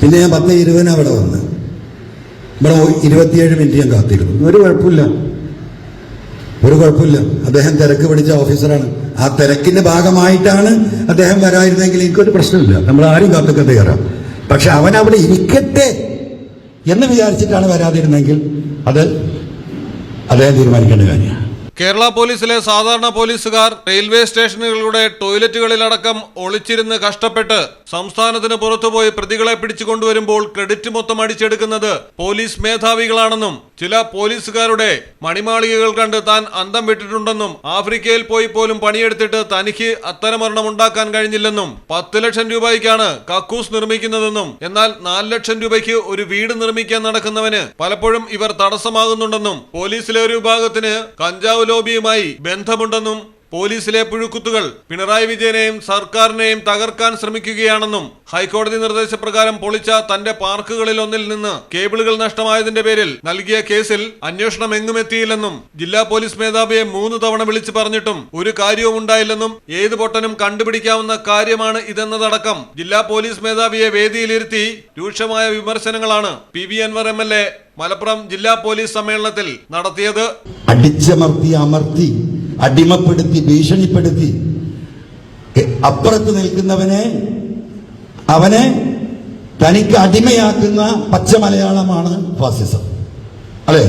പിന്നെ ഞാൻ പത്ത് ഇരുപതിന് അവിടെ വന്ന്. ഇവിടെ ഇരുപത്തിയേഴ് മിനിറ്റ് ഞാൻ കാത്തിരുന്നു. ഒരു കുഴപ്പമില്ല. ഒരു കുഴപ്പമില്ല. അദ്ദേഹം തിരക്ക് പിടിച്ച ഓഫീസറാണ്. ആ തിരക്കിന്റെ ഭാഗമായിട്ടാണ് അദ്ദേഹം വരായിരുന്നെങ്കിൽ എനിക്കൊരു പ്രശ്നമില്ല. നമ്മൾ ആരും കാത്തൊക്കെ കയറാം പക്ഷെ അവൻ അവിടെ ഇരിക്കട്ടെ എന്ന് വിചാരിച്ചിട്ടാണ് വരാതിരുന്നെങ്കിൽ അത് അദ്ദേഹം തീരുമാനിക്കേണ്ട കാര്യമാണ്. കേരള പോലീസിലെ സാധാരണ പോലീസുകാർ റെയിൽവേ സ്റ്റേഷനുകളുടെ ടോയ്ലറ്റുകളിലടക്കം ഒളിച്ചിരുന്ന് കഷ്ടപ്പെട്ട് സംസ്ഥാനത്തിന് പുറത്തുപോയി പ്രതികളെ പിടിച്ചുകൊണ്ടുവരുമ്പോൾ ക്രെഡിറ്റ് മൊത്തം അടിച്ചെടുക്കുന്നത് പോലീസ് മേധാവികളാണെന്നും ചില പോലീസുകാരുടെ മണിമാളികകൾ കണ്ട് താൻ അന്തം വിട്ടിട്ടുണ്ടെന്നും ആഫ്രിക്കയിൽ പോയി പോലും പണിയെടുത്തിട്ട് തനിക്ക് അത്തരമരണം ഉണ്ടാക്കാൻ കഴിഞ്ഞില്ലെന്നും പത്ത് ലക്ഷം രൂപയ്ക്കാണ് കക്കൂസ് നിർമ്മിക്കുന്നതെന്നും എന്നാൽ നാല് ലക്ഷം രൂപയ്ക്ക് ഒരു വീട് നിർമ്മിക്കാൻ നടക്കുന്നവന് പലപ്പോഴും ഇവർ തടസ്സമാകുന്നുണ്ടെന്നും പോലീസിലെ ഒരു വിഭാഗത്തിന് കഞ്ചാവ് ലോബിയുമായി ബന്ധമുണ്ടെന്നും പോലീസിലെ പുഴുക്കുത്തുകൾ പിണറായി വിജയനെയും സർക്കാരിനെയും തകർക്കാൻ ശ്രമിക്കുകയാണെന്നും ഹൈക്കോടതി നിർദ്ദേശപ്രകാരം പൊളിച്ച തന്റെ പാർക്കുകളിലൊന്നിൽ നിന്ന് കേബിളുകൾ നഷ്ടമായതിന്റെ പേരിൽ നൽകിയ കേസിൽ അന്വേഷണം എങ്ങും എത്തിയില്ലെന്നും ജില്ലാ പോലീസ് മേധാവിയെ മൂന്ന് തവണ വിളിച്ചു പറഞ്ഞിട്ടും ഒരു കാര്യവും ഉണ്ടായില്ലെന്നും ഏത് പൊട്ടനും കണ്ടുപിടിക്കാവുന്ന കാര്യമാണ് ഇതെന്നതടക്കം ജില്ലാ പോലീസ് മേധാവിയെ വേദിയിലിരുത്തി രൂക്ഷമായ വിമർശനങ്ങളാണ് P V Anvar M L A Malappuram ജില്ലാ പോലീസ് സമ്മേളനത്തിൽ നടത്തിയത്. അടിച്ചമർത്തി അമർത്തി അടിമപ്പെടുത്തി ഭീഷണിപ്പെടുത്തി. അപ്പുറത്ത് നിൽക്കുന്നവനെ അവനെ തനിക്ക് അടിമയാക്കുന്ന പച്ച മലയാളമാണ് ഫാസിസം. അല്ലേ?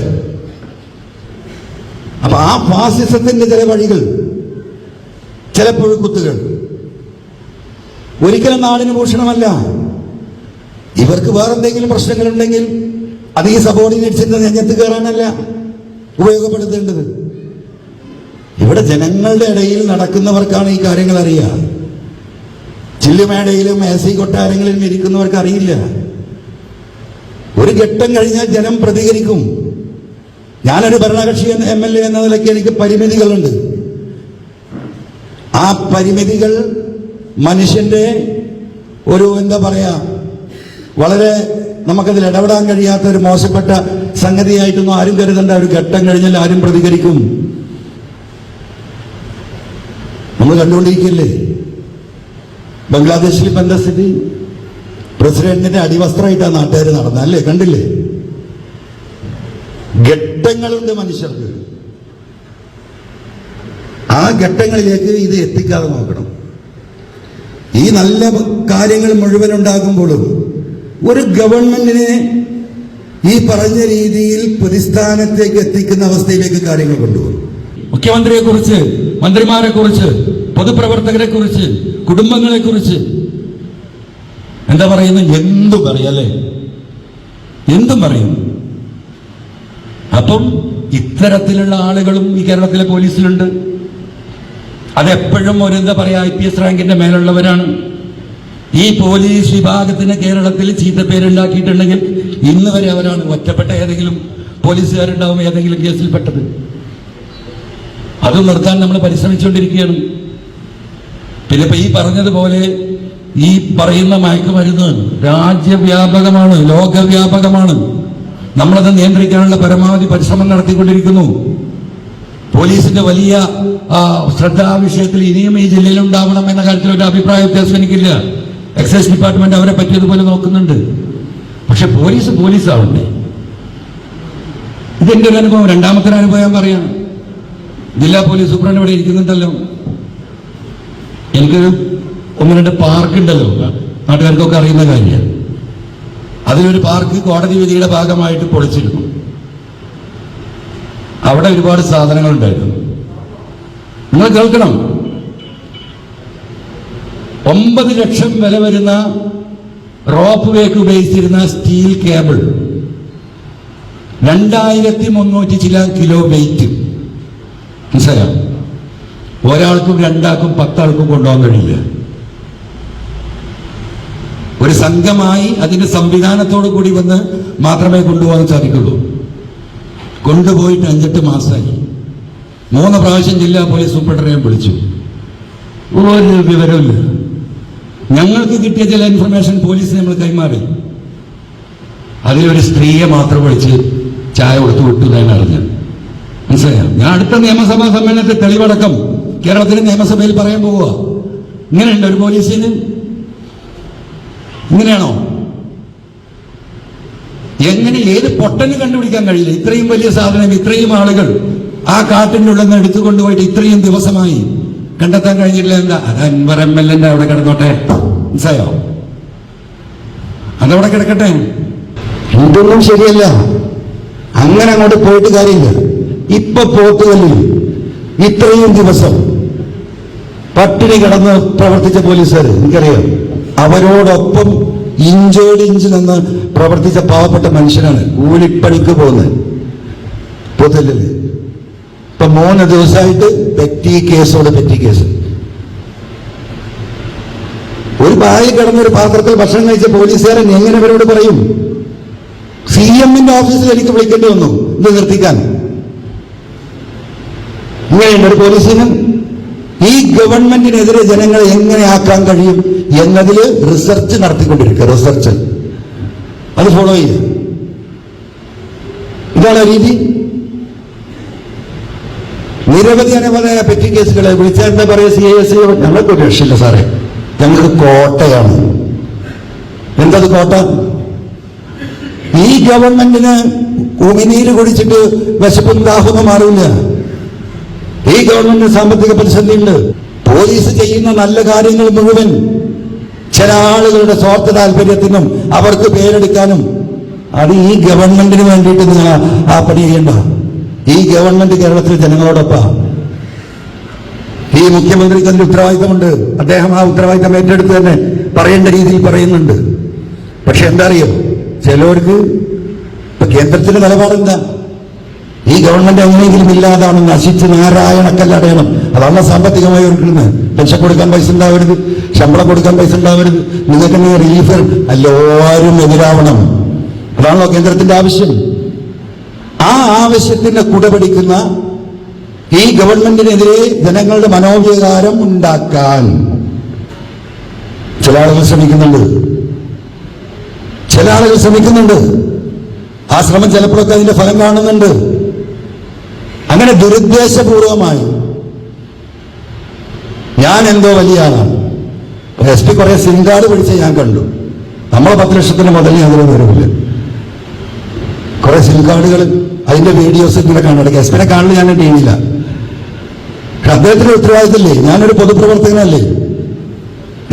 അപ്പൊ ആ ഫാസിസത്തിന്റെ ചില വഴികൾ ചില പുഴുക്കുത്തുകൾ ഒരിക്കലും നാടിന് ഭൂഷണമല്ല. ഇവർക്ക് വേറെന്തെങ്കിലും പ്രശ്നങ്ങളുണ്ടെങ്കിൽ അത് ഈ സബോർഡിനേറ്റ്സിന്റെ നെഞ്ഞത്ത് കയറാനല്ല ഉപയോഗപ്പെടുത്തേണ്ടത്. ഇവിടെ ജനങ്ങളുടെ ഇടയിൽ നടക്കുന്നവർക്കാണ് ഈ കാര്യങ്ങൾ അറിയുക. ചില്ലുമേടയിലും എ സി കൊട്ടാരങ്ങളിലും ഇരിക്കുന്നവർക്ക് അറിയില്ല. ഒരു ഘട്ടം കഴിഞ്ഞാൽ ജനം പ്രതികരിക്കും. ഞാനൊരു ഭരണകക്ഷി എന്ന എം എൽ എ എന്ന നിലയ്ക്ക് എനിക്ക് പരിമിതികളുണ്ട്. ആ പരിമിതികൾ മനുഷ്യന്റെ ഒരു എന്താ പറയാ വളരെ നമുക്കതിൽ ഇടപെടാൻ കഴിയാത്ത ഒരു മോശപ്പെട്ട സംഗതിയായിട്ടൊന്നും ആരും കരുതേണ്ട. ഒരു ഘട്ടം കഴിഞ്ഞാൽ ആരും പ്രതികരിക്കും. നമ്മൾ കണ്ടുകൊണ്ടിരിക്കില്ലേ ബംഗ്ലാദേശിൽ ഇപ്പം എന്താ സ്ഥിതി? പ്രസിഡന്റിന്റെ അടിവസ്ത്രമായിട്ടാണ് നാട്ടുകാർ നടന്നത് അല്ലേ? കണ്ടില്ലേ? ഘട്ടങ്ങളുണ്ട് മനുഷ്യർക്ക്. ആ ഘട്ടങ്ങളിലേക്ക് ഇത് എത്തിക്കാതെ നോക്കണം. ഈ നല്ല കാര്യങ്ങൾ മുഴുവൻ ഉണ്ടാകുമ്പോഴും ഒരു ഗവൺമെന്റിനെ ഈ പറഞ്ഞ രീതിയിൽ പ്രതിസ്ഥാനത്തേക്ക് എത്തിക്കുന്ന അവസ്ഥയിലേക്ക് കാര്യങ്ങൾ കൊണ്ടുപോകും. മുഖ്യമന്ത്രിയെ കുറിച്ച് മന്ത്രിമാരെ കുറിച്ച് പൊതുപ്രവർത്തകരെ കുറിച്ച് കുടുംബങ്ങളെ കുറിച്ച് എന്താ പറയുന്നത് എന്തും പറയല്ലേ എന്തും പറയും. അപ്പം ഇത്തരത്തിലുള്ള ആളുകളും ഈ കേരളത്തിലെ പോലീസിലുണ്ട്. അതെപ്പോഴും ഒരു എന്താ പറയാ ഐ പി എസ് റാങ്കിന്റെ മേലുള്ളവരാണ്. ഈ പോലീസ് വിഭാഗത്തിന് കേരളത്തിൽ ചീത്തപ്പേരുണ്ടാക്കിയിട്ടുണ്ടെങ്കിൽ ഇന്ന് വരെ അവരാണ് ഒറ്റപ്പെട്ട ഏതെങ്കിലും പോലീസുകാരുണ്ടാവും ഏതെങ്കിലും കേസിൽപ്പെട്ടത്. അത് നിർത്താൻ നമ്മൾ പരിശ്രമിച്ചുകൊണ്ടിരിക്കുകയാണ്. പിന്നെ ഇപ്പൊ ഈ പറഞ്ഞതുപോലെ ഈ പറയുന്ന മയക്കുമരുന്ന് രാജ്യവ്യാപകമാണ് ലോകവ്യാപകമാണ്. നമ്മളത് നിയന്ത്രിക്കാനുള്ള പരമാവധി പരിശ്രമം നടത്തിക്കൊണ്ടിരിക്കുന്നു. പോലീസിന്റെ വലിയ ശ്രദ്ധ ആ വിഷയത്തിൽ ഇനിയും ഈ ജില്ലയിൽ ഉണ്ടാവണം എന്ന കാര്യത്തിൽ ഒരു അഭിപ്രായ വ്യത്യാസം എനിക്കില്ല. എക്സൈസ് ഡിപ്പാർട്ട്മെന്റ് അവരെ പറ്റിയതുപോലെ നോക്കുന്നുണ്ട്. പക്ഷെ പോലീസ് പോലീസ് ആവണ്ടേ ഇതെന്റെ ഒരു അനുഭവം. രണ്ടാമത്തെ അനുഭവം ഞാൻ പറയാം ജില്ലാ പോലീസ് സൂപ്രണ്ട് ഇവിടെ ഇരിക്കുന്നുണ്ടല്ലോ. എനിക്കൊരു ഒന്ന് രണ്ട് പാർക്ക് ഉണ്ടല്ലോ. നാട്ടുകാർക്കൊക്കെ അറിയുന്ന കാര്യമാണ് അതിലൊരു പാർക്ക് കോടതി വിധിയുടെ ഭാഗമായിട്ട് പൊളിച്ചിരുന്നു. അവിടെ ഒരുപാട് സാധനങ്ങൾ ഉണ്ടായിരുന്നു. നിങ്ങൾ കേൾക്കണം. ഒമ്പത് ലക്ഷം വില വരുന്ന റോപ്പ് വേക്ക് ഉപയോഗിച്ചിരുന്ന സ്റ്റീൽ കേബിൾ. രണ്ടായിരത്തി മുന്നൂറ്റി ചില കിലോ വെയിറ്റ്. മനസ്സിലായോ? ഒരാൾക്കും രണ്ടാൾക്കും പത്താൾക്കും കൊണ്ടുപോകാൻ കഴിയില്ല. ഒരു സംഘമായി അതിന്റെ സംവിധാനത്തോടു കൂടി വന്ന് മാത്രമേ കൊണ്ടുപോകാൻ സാധിക്കുള്ളൂ. കൊണ്ടുപോയിട്ട് അഞ്ചെട്ട് മാസമായി മൂന്ന് പ്രാവശ്യം ജില്ലാ പോലീസ് സൂപ്രണ്ടറിനെ വിളിച്ചു. ഒരു വിവരമില്ല ഞങ്ങൾക്ക് കിട്ടിയ ചില ഇൻഫർമേഷൻ പോലീസ് നമ്മൾ കൈമാറി. അതിലൊരു സ്ത്രീയെ മാത്രം വിളിച്ച് ചായ കൊടുത്തു വിട്ടു ഞാൻ അറിഞ്ഞു മനസ്സിലായോ? ഞാൻ അടുത്ത നിയമസഭാ സമ്മേളനത്തിൽ തെളിവടക്കം കേരളത്തിലെ നിയമസഭയിൽ പറയാൻ പോവുക. ഇങ്ങനെയുണ്ട് ഒരു പോലീസിന്? ഇങ്ങനെയാണോ? എങ്ങനെ ഏത് പൊട്ടന് കണ്ടുപിടിക്കാൻ കഴിയില്ല? ഇത്രയും വലിയ സാധനം ഇത്രയും ആളുകൾ ആ കാട്ടിന്റെ ഉള്ളിൽ നിന്ന് എടുത്തുകൊണ്ടുപോയിട്ട് ഇത്രയും ദിവസമായി കണ്ടെത്താൻ കഴിഞ്ഞിട്ടില്ല എന്താ? അത് അൻവർ എം എൽ എന്റെ അവിടെ കിടന്നോട്ടെ. മനസ്സായോ അതവിടെ കിടക്കട്ടെ. എന്തൊന്നും ശരിയല്ല. അങ്ങനെ അങ്ങോട്ട് പോയിട്ട് കാര്യമില്ല. ഇപ്പൊ പോത്തുകല്ലിൽ ഇത്രയും ദിവസം പട്ടിണി കിടന്ന് പ്രവർത്തിച്ച പോലീസുകാർ എനിക്കറിയാം. അവരോടൊപ്പം ഇഞ്ചോട് ഇഞ്ച് നിന്ന് പ്രവർത്തിച്ച പാവപ്പെട്ട മനുഷ്യനാണ് കൂലിപ്പണിക്ക് പോകുന്നത്. പോത്തല്ലിൽ ഇപ്പൊ മൂന്ന് ദിവസമായിട്ട് പെറ്റി കേസോട് പെറ്റി കേസ്. ഒരു ബാഗിൽ കിടന്ന ഒരു പാത്രത്തിൽ ഭക്ഷണം കഴിച്ച പോലീസുകാരൻ എങ്ങനെ അവരോട് പറയും? സി എമ്മിന്റെ ഓഫീസിൽ എനിക്ക് വിളിക്കേണ്ടി വന്നു. ഇത് നിർത്തിക്കാൻ. ഇങ്ങനെയുണ്ട് ഒരു പോലീസിന് ഈ ഗവൺമെന്റിനെതിരെ ജനങ്ങളെ എങ്ങനെ ആക്കാൻ കഴിയും എന്നതിൽ റിസർച്ച് നടത്തിക്കൊണ്ടിരിക്കുക റിസർച്ച്. അത് ഫോളോ ചെയ്യുക ഇതാണ് രീതി. നിരവധി അനവധിയായ പെറ്റി കേസുകളെ വിളിച്ചാൽ എന്താ പറയുക സി എസ് ഞങ്ങൾക്ക് ഒരു രക്ഷയില്ല സാറേ. ഞങ്ങൾക്ക് കോട്ടയാണ്. എന്തത് കോട്ട? ഈ ഗവൺമെന്റിന് ഉമിനീര് കുടിച്ചിട്ട് വിശപ്പും ദാഹമൊന്നും മാറില്ല ഈ ഗവൺമെന്റിന് സാമ്പത്തിക പ്രതിസന്ധിയുണ്ട്. പോലീസ് ചെയ്യുന്ന നല്ല കാര്യങ്ങൾ മുഴുവൻ ചില ആളുകളുടെ സ്വാർത്ഥ താല്പര്യത്തിനും അവർക്ക് പേരെടുക്കാനും അത് ഈ ഗവൺമെന്റിന് വേണ്ടിയിട്ട് നിങ്ങൾ ആ- പണി ചെയ്യണ്ട. ഈ ഗവൺമെന്റ് കേരളത്തിലെ ജനങ്ങളോടൊപ്പം. ഈ മുഖ്യമന്ത്രിക്ക് അതിന്റെ ഉത്തരവാദിത്തമുണ്ട്. അദ്ദേഹം ആ ഉത്തരവാദിത്തം ഏറ്റെടുത്ത് തന്നെ പറയേണ്ട രീതിയിൽ പറയുന്നുണ്ട്. പക്ഷെ എന്താ അറിയോ? ചിലവർക്ക് ഇപ്പൊ കേന്ദ്രത്തിന്റെ നിലപാടെന്താ? ഈ ഗവൺമെന്റ് എങ്ങനെയെങ്കിലും ഇല്ലാതാണ് നശിച്ച് നാരായണക്കല്ലടയണം. അതാണ് സാമ്പത്തികമായി ഒരുക്കുന്നത് പെൻഷൻ കൊടുക്കാൻ പൈസ ഉണ്ടാവരുത് ശമ്പളം കൊടുക്കാൻ പൈസ ഉണ്ടാവരുത്. നിങ്ങൾക്ക് നീ റിലീഫ് എല്ലാവരും എതിരാവണം. അതാണല്ലോ കേന്ദ്രത്തിന്റെ ആവശ്യം. ആ ആവശ്യത്തിന് കുടപിടിക്കുന്ന ഈ ഗവൺമെന്റിനെതിരെ ജനങ്ങളുടെ മനോവികാരം ഉണ്ടാക്കാൻ ചില ആളുകൾ ശ്രമിക്കുന്നുണ്ട്. ചില ആളുകൾ ശ്രമിക്കുന്നുണ്ട്. ആ ശ്രമം ചിലപ്പോഴൊക്കെ അതിന്റെ ഫലം കാണുന്നുണ്ട്. അങ്ങനെ ദുരുദ്ദേശപൂർവമായി. ഞാൻ എന്തോ വലിയ ആളാണ് എസ് പി കുറെ സിം കാർഡ് പിടിച്ച് ഞാൻ കണ്ടു. നമ്മൾ പത്ത് ലക്ഷത്തിന് മുതൽ അതിന് വരവില്ല കുറെ സിം കാർഡുകൾ അതിന്റെ വീഡിയോസ് ഇങ്ങനെ കാണാൻ എസ് പിനെ കാണുന്നത് ഞാൻ ടീമില്ല പക്ഷെ അദ്ദേഹത്തിന് ഉത്തരവാദിത്തമില്ലേ? ഞാനൊരു പൊതുപ്രവർത്തകനല്ലേ?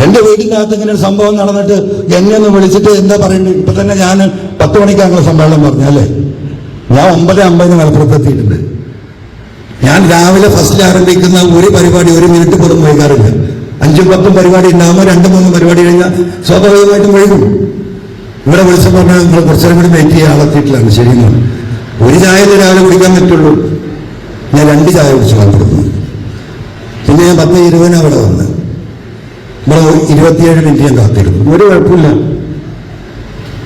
എന്റെ വീടിന്റെ അകത്ത് ഇങ്ങനെ ഒരു സംഭവം നടന്നിട്ട് എന്നെ വിളിച്ചിട്ട് എന്താ പറയണ്ടത് ഇപ്പൊ തന്നെ ഞാൻ പത്ത് മണിക്കാണല്ലോ സമ്മേളനം പറഞ്ഞു അല്ലേ? ഞാൻ ഒമ്പത് അമ്പതിന് മലപ്പുറത്ത് എത്തിയിട്ടുണ്ട്. ഞാൻ രാവിലെ ഫസ്റ്റിൽ ആരംഭിക്കുന്ന ഒരു പരിപാടി ഒരു മിനിറ്റ് പോലും വൈകാറില്ല. അഞ്ചും പത്തും പരിപാടി ഉണ്ടാകുമ്പോൾ രണ്ടും മൂന്നും പരിപാടി കഴിഞ്ഞാൽ സ്വാഭാവികമായിട്ടും വൈകും. ഇവിടെ വിളിച്ചു പറഞ്ഞാൽ നിങ്ങൾ കുറച്ചേരം കൂടി വെയിറ്റ് ചെയ്യാൻ ആളെത്തിയിട്ടില്ലാണ് ശരിയെന്നാണ് ഒരു ചായ രാവിലെ കുടിക്കാൻ പറ്റുള്ളൂ. ഞാൻ രണ്ട് ചായ കുടിച്ചു മലപ്പുറത്ത് പിന്നെ ഞാൻ പത്ത് ഇരുപതിന് അവിടെ വന്ന്. ഇവിടെ ഇരുപത്തിയേഴ് മിനിറ്റ് ഞാൻ കാത്തിരുന്നു. ഒരു കുഴപ്പമില്ല.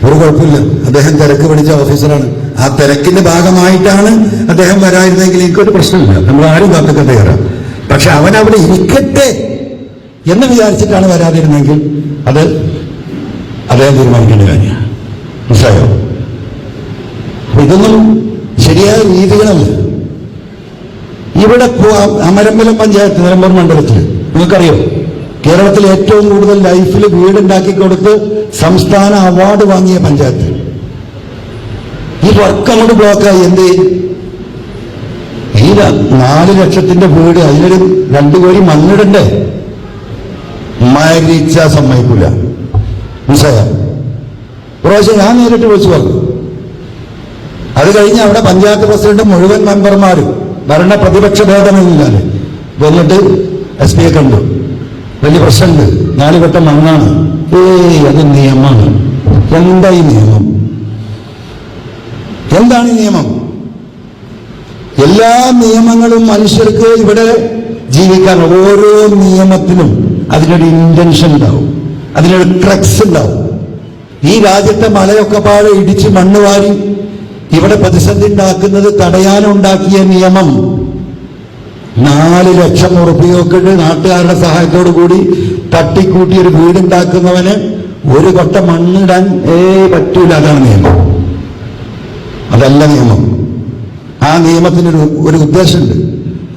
ഒരു കുഴപ്പമില്ല. അദ്ദേഹം തിരക്ക് പിടിച്ച ഓഫീസറാണ് ആ തിരക്കിന്റെ ഭാഗമായിട്ടാണ് അദ്ദേഹം വരായിരുന്നെങ്കിൽ എനിക്കൊരു പ്രശ്നമില്ല. നമ്മൾ ആരും കാത്തൊക്കെ തയ്യാറാം പക്ഷെ അവൻ അവിടെ ഇരിക്കട്ടെ എന്ന് വിചാരിച്ചിട്ടാണ് വരാതിരുന്നെങ്കിൽ അത് അദ്ദേഹം തീരുമാനിക്കേണ്ട കാര്യമാണ്. മനസ്സിലായോ? ഇതൊന്നും ശരിയായ രീതികളല്ല. ഇവിടെ അമരമ്പലം പഞ്ചായത്ത് നിലമ്പൂർ മണ്ഡലത്തിൽ നിങ്ങൾക്കറിയോ? കേരളത്തിൽ ഏറ്റവും കൂടുതൽ ലൈഫിൽ വീടുണ്ടാക്കി കൊടുത്ത് സംസ്ഥാന അവാർഡ് വാങ്ങിയ പഞ്ചായത്ത്. ഈ വർക്ക് അങ്ങോട്ട് ബ്ലോക്കായി എന്ത്? ഈ നാല് ലക്ഷത്തിന്റെ വീട് അതിനൊരു രണ്ടു കോടി മണ്ണിടണ്ടേ? മരിച്ച സമ്മതിക്കൂല. പ്രാവശ്യം ഞാൻ നേരിട്ട് വിളിച്ചു പറഞ്ഞു. അത് കഴിഞ്ഞ് അവിടെ പഞ്ചായത്ത് പ്രസിഡന്റ് മുഴുവൻ മെമ്പർമാരും ഭരണ പ്രതിപക്ഷ ഭേദമില്ലാതെ വന്നിട്ട് എസ് പിയെ കണ്ടു. വലിയ പ്രശ്നമുണ്ട്. നാല് വട്ടം മണ്ണാണ് ഏയ് അത് നിയമമാണ്. എന്താ ഈ നിയമം? എന്താണ് നിയമം? എല്ലാ നിയമങ്ങളും മനുഷ്യർക്ക് ഇവിടെ ജീവിക്കാൻ ഓരോ നിയമത്തിനും അതിനൊരു ഇന്റൻഷൻ ഉണ്ടാവും. അതിനൊരു ക്രക്സ് ഉണ്ടാവും. ഈ രാജ്യത്തെ മലയൊക്കെ പാടെ ഇടിച്ച് മണ്ണ് വാരി ഇവിടെ പ്രതിസന്ധി ഉണ്ടാക്കുന്നത് തടയാനുണ്ടാക്കിയ നിയമം നാല് ലക്ഷം ഉറപ്പിയൊക്കെ നാട്ടുകാരുടെ സഹായത്തോടു കൂടി തട്ടിക്കൂട്ടി ഒരു വീടുണ്ടാക്കുന്നവന് ഒരു കൊട്ട മണ്ണിടാൻ ഏ പറ്റൂല. അതാണ് നിയമം. അതല്ല നിയമം. ആ നിയമത്തിനൊരു ഒരു ഉദ്ദേശമുണ്ട്.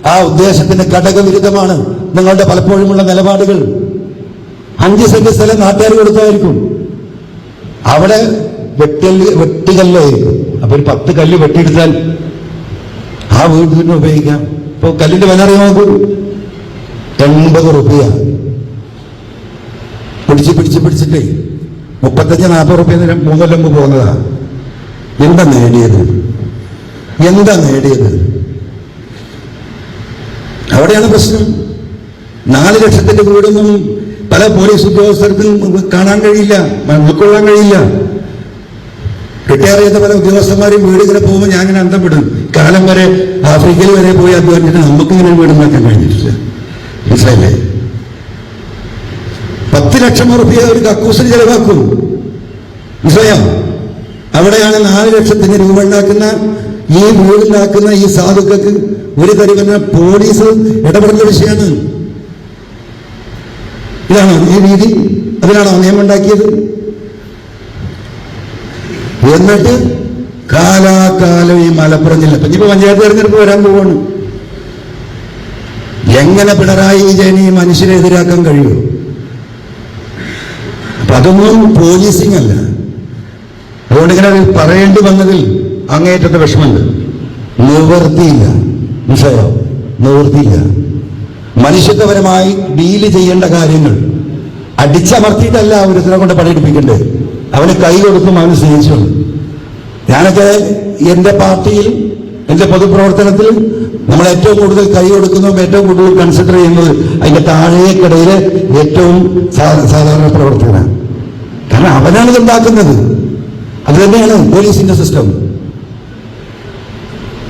ആ ഉദ്ദേശത്തിന് ഘടകവിരുദ്ധമാണ് നിങ്ങളുടെ പലപ്പോഴുമുള്ള നിലപാടുകൾ. അഞ്ച് സെന്റ് സ്ഥലം നാട്ടുകാർ കൊടുത്തായിരിക്കും. അവിടെ വെട്ടൽ വെട്ടുകല്ലായിരിക്കും അപ്പൊ ഒരു പത്ത് കല്ല് വെട്ടിയെടുത്താൽ ആ വീട്ടിന് ഉപയോഗിക്കാം. ഇപ്പൊ കല്ലിന്റെ വില അറിയാൻ എൺപത് റുപ്യ. പിടിച്ച് പിടിച്ച് പിടിച്ചിട്ടേ മുപ്പത്തഞ്ച് നാൽപ്പത് റുപ്യ മൂന്നൊല്ലം പോകുന്നതാണ് പോകുന്നതാ. എന്താ നേടിയത്? എന്താ നേടിയത്? അവിടെയാണ് പ്രശ്നം. നാല് ലക്ഷത്തിന്റെ വീടൊന്നും പല പോലീസ് ഉദ്യോഗസ്ഥർക്കും കാണാൻ കഴിയില്ല ഉൾക്കൊള്ളാൻ കഴിയില്ല. റിട്ടയർ ചെയ്ത പല ഉദ്യോഗസ്ഥന്മാരും വീട് ഇങ്ങനെ പോകുമ്പോൾ ഞാൻ ഇങ്ങനെ അന്തപ്പെടും കാലം വരെ ആഫ്രിക്കയിൽ വരെ പോയി അധ്വാനിച്ചിട്ട് നമുക്ക് ഇങ്ങനെ വീട് നോക്കാൻ കഴിഞ്ഞിട്ടില്ല. മനസ്സിലായില്ലേ? പത്ത് ലക്ഷം റുപ്യ ഒരു കക്കൂസിന് ചെലവാക്കും. മനസ്സിലായോ? അവിടെയാണ് നാല് ലക്ഷത്തിന് രൂപ ഉണ്ടാക്കുന്ന ഈ വീടുണ്ടാക്കുന്ന ഈ സാധുക്കൾക്ക് ഒരു തരി പറഞ്ഞ പോലീസ് ഇടപെടേണ്ട വിഷയമാണ്. ഇതാണോ ഈ രീതി? അതിനാണോ നിയമം ഉണ്ടാക്കിയത്? എന്നിട്ട് കാലാകാലം ഈ മലപ്പുറം ജില്ല. ഇപ്പൊ പഞ്ചായത്ത് തെരഞ്ഞെടുപ്പ് വരാൻ പോവാണ്. എങ്ങനെ പിണറായി വിജയനെ ഈ മനുഷ്യനെ എതിരാക്കാൻ കഴിയുമോ? അപ്പൊ അതൊന്നും പോലീസിങ് അല്ല. അതുകൊണ്ട് ഇങ്ങനെ പറയേണ്ടി വന്നതിൽ അങ്ങേറ്റത്തെ വിഷമമുണ്ട്. നിവൃത്തിയില്ല മനസ്സിലായോ നിവൃത്തിയില്ല മനുഷ്യത്വപരമായി ഡീൽ ചെയ്യേണ്ട കാര്യങ്ങൾ അടിച്ചമർത്തിയിട്ടല്ല ഒരുത്തിനെ കൊണ്ട് പണിയെടുപ്പിക്കണ്ടേ അവന് കൈ കൊടുക്കും അവന് സ്നേഹിച്ചുള്ളൂ ഞാനൊക്കെ എന്റെ പാർട്ടിയിൽ എന്റെ പൊതുപ്രവർത്തനത്തിൽ നമ്മൾ ഏറ്റവും കൂടുതൽ കൈ കൊടുക്കുന്നതും ഏറ്റവും കൂടുതൽ കൺസിഡർ ചെയ്യുന്നത് അതിന്റെ താഴേക്കിടയിലെ ഏറ്റവും സാധാരണ പ്രവർത്തകനാണ്. കാരണം അവനാണ് ഇത് ഉണ്ടാക്കുന്നത്. അത് തന്നെയാണ് പോലീസിന്റെ സിസ്റ്റം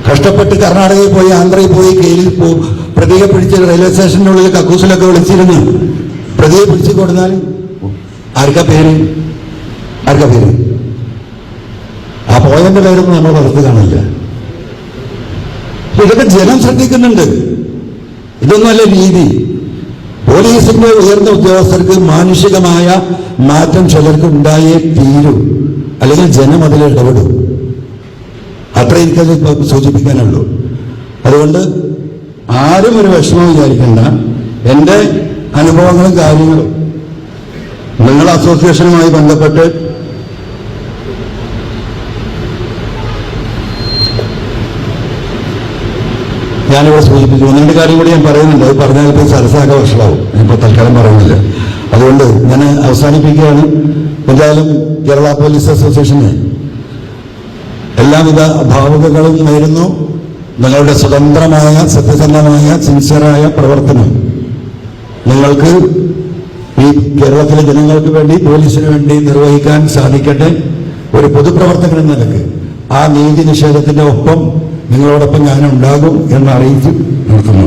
കഷ്ടപ്പെട്ട് കർണാടകയിൽ പോയി ആന്ധ്രയിൽ പോയി കെയിലിൽ പോ പ്രതിയെ പിടിച്ച് റെയിൽവേ സ്റ്റേഷനുള്ളിൽ കക്കൂസിലൊക്കെ വിളിച്ചിരുന്നു. പ്രതിയെ പിടിച്ചു കൊടുത്താൽ ആർക്കാ പേര്? ആർക്കാ പേര്? ആ പോയതിന്റെ പേരൊന്നും നമ്മൾ വളർത്ത് കാണില്ല. ഇതൊക്കെ ജനം ശ്രദ്ധിക്കുന്നുണ്ട്. ഇതൊന്നുമല്ല രീതി. പോലീസിന്റെ ഉയർന്ന ഉദ്യോഗസ്ഥർക്ക് മാനുഷികമായ മാറ്റം ചിലർക്ക് ഉണ്ടായേ തീരൂ. അല്ലെങ്കിൽ ജനം അതിൽ ഇടപെടും. അത്ര എനിക്കത് സൂചിപ്പിക്കാനുള്ളൂ. അതുകൊണ്ട് ആരും ഒരു വിഷമം വിചാരിക്കേണ്ട. എന്റെ അനുഭവങ്ങളും കാര്യങ്ങളും നിങ്ങൾ അസോസിയേഷനുമായി ബന്ധപ്പെട്ട് ഞാനിവിടെ സൂചിപ്പിച്ചു ഒന്ന് രണ്ട് കാര്യം കൂടി ഞാൻ പറയുന്നുണ്ട്. അത് പറഞ്ഞാൽ ഇപ്പോൾ സരസാക വർഷമാവും ഇപ്പോൾ തൽക്കാലം പറയുന്നില്ല. അതുകൊണ്ട് ഞാൻ അവസാനിപ്പിക്കുകയാണ്. എന്തായാലും കേരള പോലീസ് അസോസിയേഷന് എല്ലാവിധ ഭാവുകകളും നേരുന്നു. നിങ്ങളുടെ സ്വതന്ത്രമായ സത്യസന്ധമായ സിൻസിയറായ പ്രവർത്തനം നിങ്ങൾക്ക് ഈ കേരളത്തിലെ ജനങ്ങൾക്ക് വേണ്ടി പോലീസിന് വേണ്ടി നിർവഹിക്കാൻ സാധിക്കട്ടെ. ഒരു പൊതുപ്രവർത്തകൻ എന്ന നിലയ്ക്ക് ആ നീതി നിഷേധത്തിന്റെ ഒപ്പം നിങ്ങളോടൊപ്പം ഞാനുണ്ടാകും എന്ന് അറിയിച്ച് നിർത്തുന്നു